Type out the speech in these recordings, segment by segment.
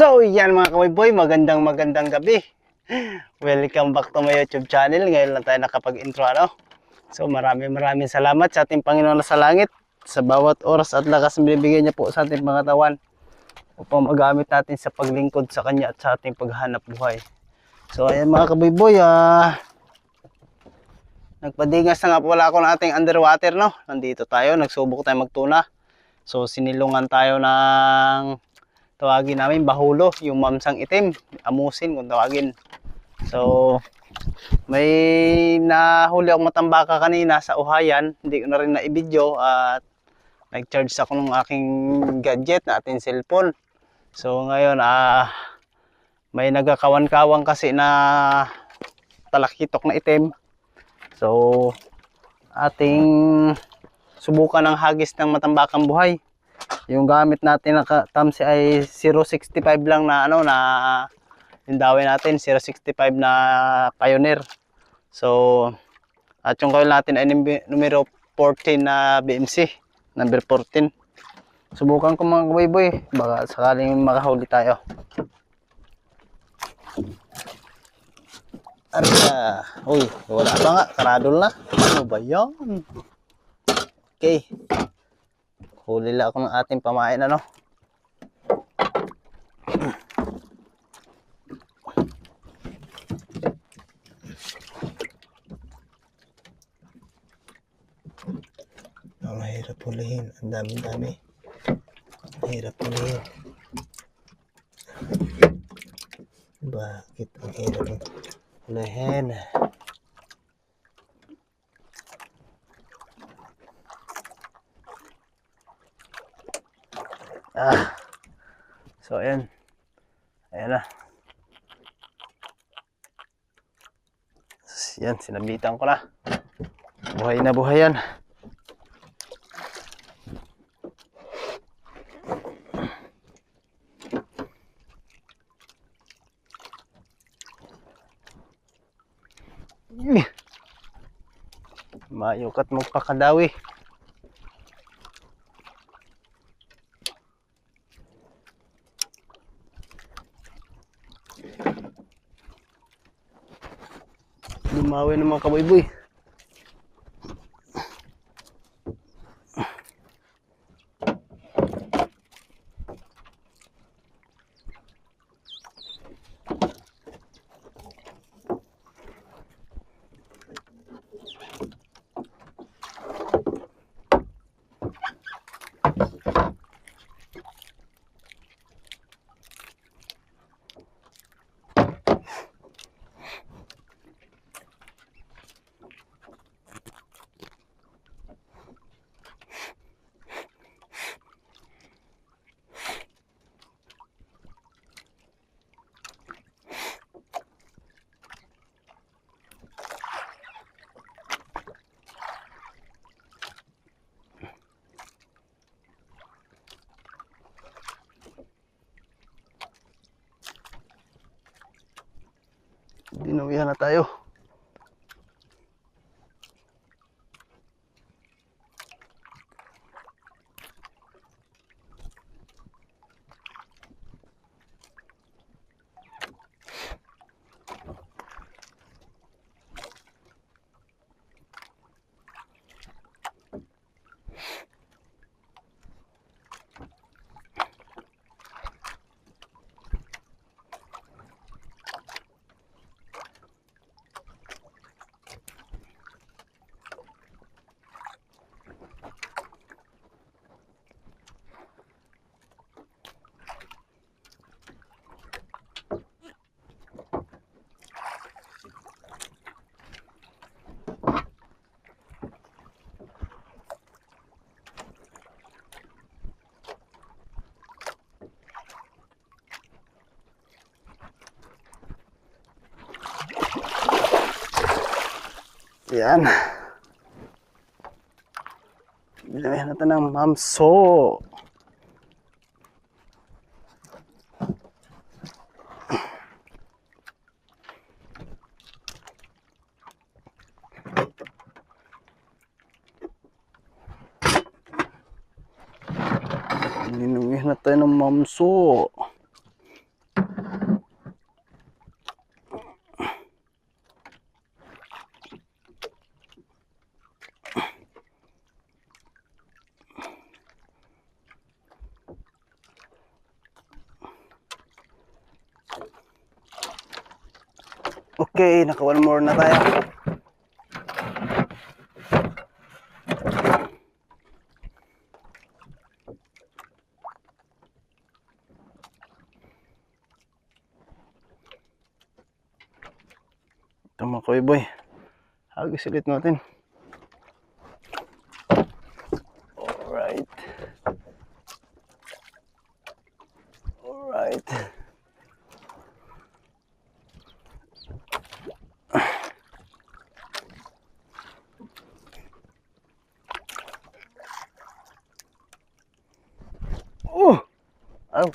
So, yan mga kawiboy, magandang magandang gabi. Welcome back to my YouTube channel. Ngayon lang tayo nakapag-intro, ano? So, maraming maraming salamat sa ating Panginoon na sa langit sa bawat oras at lakas na binibigay niya po sa ating mga tawan upang magamit natin sa paglingkod sa Kanya at sa ating paghanap buhay. So, ayan mga kawiboy, ah... Nagpadingas na nga po wala ako ng ating underwater, no? Nandito tayo, nagsubok tayo magtuna. So, sinilungan tayo ng tawagin namin bahulo, yung mamsang itim, amusin kung tawagin. So, may nahuli akong matambaka kanina sa uhayan, hindi ko na rin na-video at nag-charge ako ng aking gadget na ating cellphone. So, ngayon, ah, may nagkakawan-kawan kasi na talakitok na itim. So, ating subukan ng hagis ng matambakang buhay. Yung gamit natin na tamsi ay 065 lang na ano na lindawin natin 065 na Pioneer. So at yung coil natin ay numero 14 na BMC, number 14. Subukan ko mga boy boy, baka sakaling makahuli tayo. Ano na? Uy, wala pa nga, karadol na. Ano ba yan? Okay. Huli lang ako ng ating pamain ano. Ang mahirap hulihin. Ang dami-dami. Mahirap hulihin. Bakit ang hirap hulihin? Ah. So, ayan. Ayan na. Yan, sinabitan ko na. Buhay na buhay yan. Mayukat mo Lumawi ng mga kaboy-boy. Dinuwihan na tayo. Yan. Bilawihan natin ng mamso. Bilawihan natin ng mamso. Okay, naka one more na tayo. Ito mga kuy boy. Hagis ulit natin. Alright. Oh! Ow.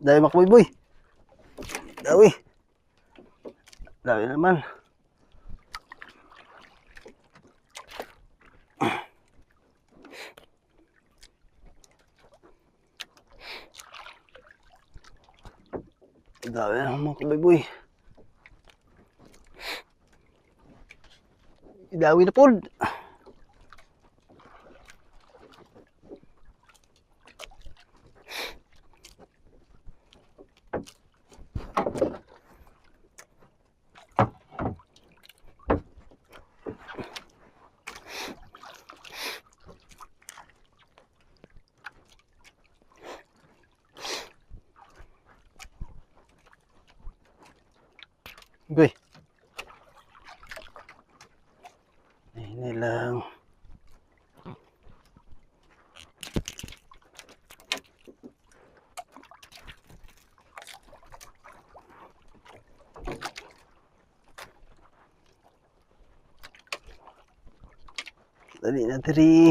Dami makboy boy. Dawi. Dami naman. Dami naman mga kuboy boy. Dawi na pod. Dali na diri.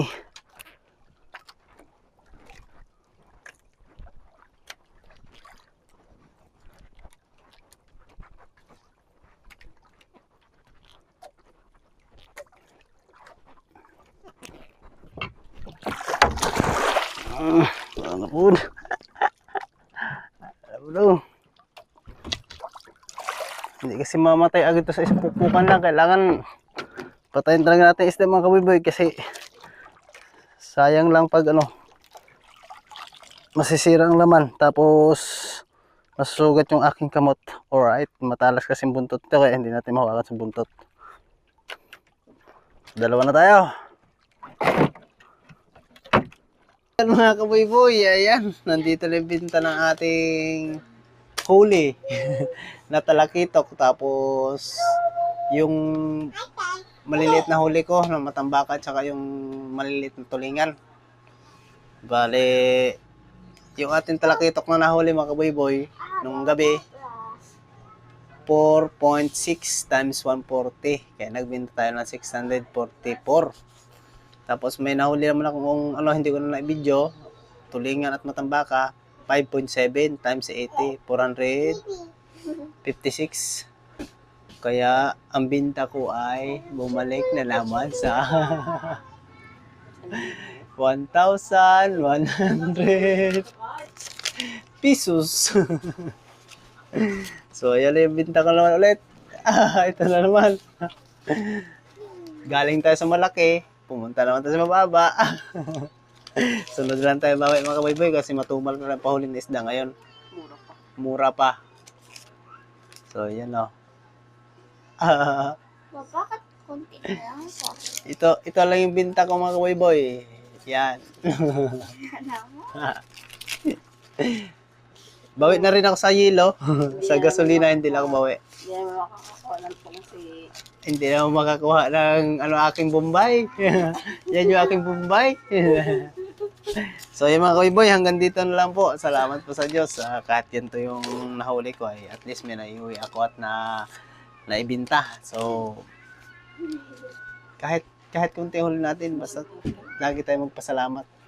Ah, Ano po? Daw. Hindi kasi mamatay agad to sa isang pupukan lang. Kailangan patayin talaga natin isda mga kabiboy kasi sayang lang pag ano masisira ang laman tapos masusugat yung aking kamot. Alright, matalas kasi buntot ito kaya hindi natin mahawakan sa buntot. Dalawa na tayo. Ayan mga kaboy-boy, ayan, nandito na yung binta ng ating huli na talakitok. Tapos, yung maliliit na huli ko, na matambaka, tsaka yung maliliit na tulingan. Bale, yung ating talakitok na nahuli mga kaboy-boy, nung gabi, 4.6 times 140. Kaya nagbinta tayo ng 644. Tapos may nahuli naman akong ano hindi ko na na-video, tulingan at matambaka, 5.7 times 80, 456. Kaya ang binta ko ay bumalik na naman sa 1,100 pesos. so, ayan na yung binta ko naman ulit. Ah, ito na naman. Galing tayo sa malaki, pumunta naman tayo sa mababa. Sunod lang tayo bawi mga kabayboy kasi matumal na lang pahuli ng isda ngayon. Mura pa. Mura pa. So, yan o. Ah, Ba, bakit konti na lang po? ito, ito lang yung binta ko mga kabayboy. Yan. Alam mo? Bawi na rin ako sa yelo. sa gasolina, hindi lang ako bawi. Hindi naman makakakuha ng pong si... Hindi na ako makakuha ng ano, aking Bombay. Yan yung aking Bombay. so, yung mga kabayboy, hanggang dito na lang po. Salamat po sa Diyos. Uh, kahit yan to yung nahuli ko, ay at least may naiuwi ako at na naibinta. So, kahit kahit kunti huli natin, basta lagi tayo magpasalamat.